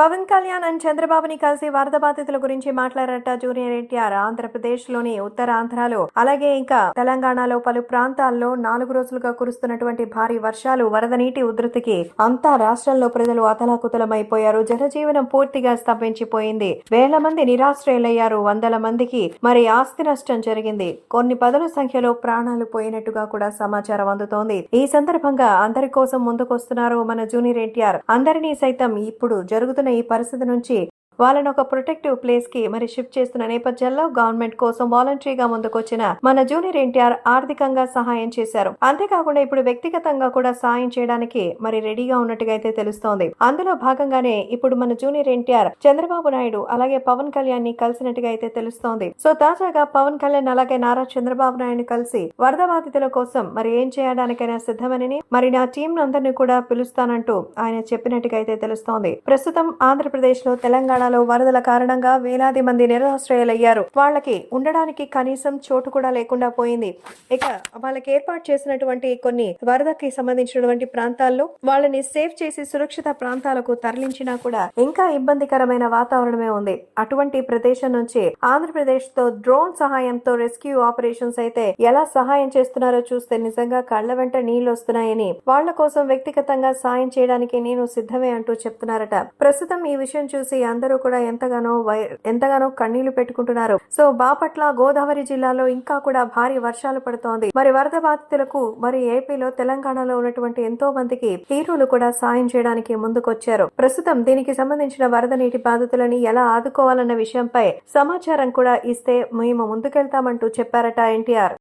Pawan Kalyan and చంద్రబాబుని కలిసి వరద బాధితుల గురించి మాట్లాడారట జూనియర్ ఎన్టీఆర్. ఆంధ్రప్రదేశ్లోని ఉత్తరాంధ్రలో అలాగే ఇంకా తెలంగాణలో పలు ప్రాంతాల్లో నాలుగు రోజులుగా కురుస్తున్నటువంటి భారీ వర్షాలు వరద నీటి ఉధృతికి అంతా రాష్ట్రంలో ప్రజలు అతలాకుతలమైపోయారు. జనజీవనం పూర్తిగా స్తంభించిపోయింది. వేల మంది నిరాశ్రయులయ్యారు. వందల మందికి మరి ఆస్తి నష్టం జరిగింది. కొన్ని పదుల సంఖ్యలో ప్రాణాలు పోయినట్టుగా కూడా సమాచారం అందుతోంది. ఈ సందర్భంగా అందరి కోసం ముందుకొస్తున్నారు మన జూనియర్ ఎన్టీఆర్. అందరినీ సైతం ఇప్పుడు జరుగుతున్న ఈ పరిస్థితి నుంచి వాళ్ళని ఒక ప్రొటెక్టివ్ ప్లేస్కి మరి షిఫ్ట్ చేస్తున్న నేపథ్యంలో గవర్నమెంట్ కోసం వాలంటరీగా ముందుకొచ్చిన మన జూనియర్ ఎన్టీఆర్ ఆర్థికంగా సహాయం చేశారు. అంతేకాకుండా ఇప్పుడు వ్యక్తిగతంగా కూడా సాయం చేయడానికి మరి రెడీగా ఉన్నట్టుగా అయితే తెలుస్తోంది. అందులో భాగంగానే ఇప్పుడు మన జూనియర్ ఎన్టీఆర్ చంద్రబాబు నాయుడు అలాగే పవన్ కళ్యాణ్ని కలిసినట్టుగా అయితే తెలుస్తోంది. సో తాజాగా పవన్ కళ్యాణ్ అలాగే నారా చంద్రబాబు నాయుడు కలిసి వరద బాధితుల కోసం మరి ఏం చేయడానికైనా సిద్ధమని మరి నా టీం అందరినీ కూడా పిలుస్తానంటూ ఆయన చెప్పినట్టుగా అయితే తెలుస్తోంది. ప్రస్తుతం ఆంధ్రప్రదేశ్లో తెలంగాణ తెలంగాణలో వరదల కారణంగా వేలాది మంది నిరాశ్రయాలయ్యారు. వాళ్ళకి ఉండడానికి కనీసం చోటు కూడా లేకుండా పోయింది. ఇక వాళ్ళకి ఏర్పాటు చేసినటువంటి కొన్ని వరదకి సంబంధించినటువంటి ప్రాంతాల్లో వాళ్ళని సేవ్ చేసి సురక్షిత ప్రాంతాలకు తరలించినా కూడా ఇంకా ఇబ్బందికరమైన వాతావరణమే ఉంది. అటువంటి ప్రదేశం నుంచి ఆంధ్రప్రదేశ్తో డ్రోన్ సహాయంతో రెస్క్యూ ఆపరేషన్స్ అయితే ఎలా సహాయం చేస్తున్నారో చూస్తే నిజంగా కళ్ళ వెంట నీళ్ళు వస్తున్నాయని వాళ్ళ కోసం వ్యక్తిగతంగా సాయం చేయడానికి నేను సిద్ధమే అంటూ చెప్తున్నారట. ప్రస్తుతం ఈ విషయం చూసి అందరూ కూడా ఎంతగానో వై- ఎంతగానో కన్నీళ్ళు పెట్టుకుంటున్నారు. సో బాపట్ల గోదావరి జిల్లాలో ఇంకా కూడా భారీ వర్షాలు పడుతోంది. మరి వరద బాధితులకు మరి ఏపీలో తెలంగాణలో ఉన్నటువంటి ఎంతో మందికి హీరోలు కూడా సాయం చేయడానికి ముందుకొచ్చారు. ప్రస్తుతం దీనికి సంబంధించిన వరద నీటి బాధితులని ఎలా ఆదుకోవాలన్న విషయంపై సమాచారం కూడా ఇస్తే మేము ముందుకెళ్తామంటూ చెప్పారట ఎన్టీఆర్.